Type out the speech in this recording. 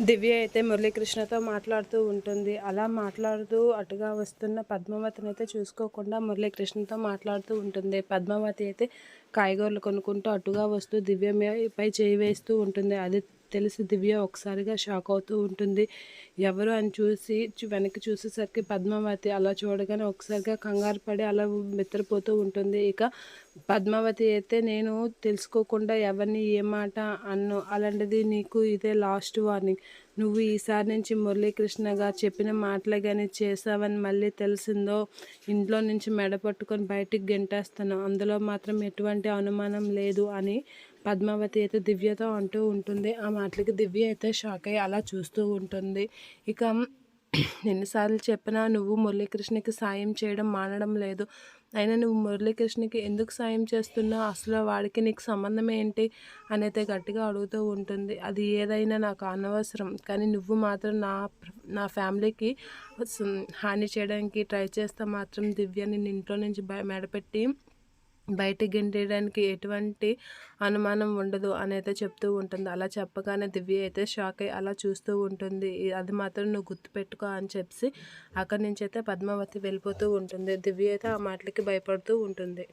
దివ్య అయితే మురళీకృష్ణతో మాట్లాడుతూ ఉంటుంది. అలా మాట్లాడుతూ అటుగా వస్తున్న పద్మావతిని అయితే చూసుకోకుండా మురళీకృష్ణతో మాట్లాడుతూ ఉంటుంది. పద్మావతి అయితే కాయగూరలు కొనుక్కుంటూ అటుగా వస్తూ దివ్య పై చేయి వేస్తూ ఉంటుంది. అది తెలిసి దివ్య ఒకసారిగా షాక్ అవుతూ ఉంటుంది. ఎవరు అని చూసి వెనక్కి చూసేసరికి పద్మావతి అలా చూడగానే ఒకసారిగా కంగారు పడి అలా బెత్తరిపోతూ ఉంటుంది. ఇక పద్మావతి అయితే నేను తెలుసుకోకుండా ఎవరిని ఏ మాట అన్ను అలాంటిది నీకు ఇదే లాస్ట్ వార్నింగ్ నువ్వు ఈసారి నుంచి మురళీకృష్ణగా చెప్పిన మాటలే కానీ చేసావని మళ్ళీ తెలిసిందో? ఇంట్లో నుంచి మెడ పట్టుకొని బయటికి గెంటేస్తాను. అందులో మాత్రం ఎటువంటి అనుమానం లేదు అని పద్మావతి అయితే దివ్యతో అంటూ ఉంటుంది. ఆ మాటలకి దివ్య అయితే షాక్ అయ్యి అలా చూస్తూ ఉంటుంది. ఇక ఎన్నిసార్లు చెప్పినా నువ్వు మురళీకృష్ణకి సాయం చేయడం మానడం లేదు. అయినా నువ్వు మురళీకృష్ణకి ఎందుకు సాయం చేస్తున్నావు అసలు వాడికి నీకు సంబంధం ఏంటి అని అయితే గట్టిగా అడుగుతూ ఉంటుంది. అది ఏదైనా నాకు అనవసరం. కానీ నువ్వు మాత్రం నా నా ఫ్యామిలీకి హాని చేయడానికి ట్రై చేస్తే మాత్రం దివ్యని నేను ఇంట్లో నుంచి బయ మెడపెట్టి బయటికి గెంటేయడానికి ఎటువంటి అనుమానం ఉండదు అని అయితే చెప్తూ ఉంటుంది. అలా చెప్పగానే దివ్య అయితే షాక్ అయ్యి అలా చూస్తూ ఉంటుంది. అది మాత్రం నువ్వు గుర్తుపెట్టుకో అని చెప్పి అక్కడి నుంచి అయితే పద్మావతి వెళ్ళిపోతూ ఉంటుంది. దివ్య అయితే ఆ మాటలకి భయపడుతూ ఉంటుంది.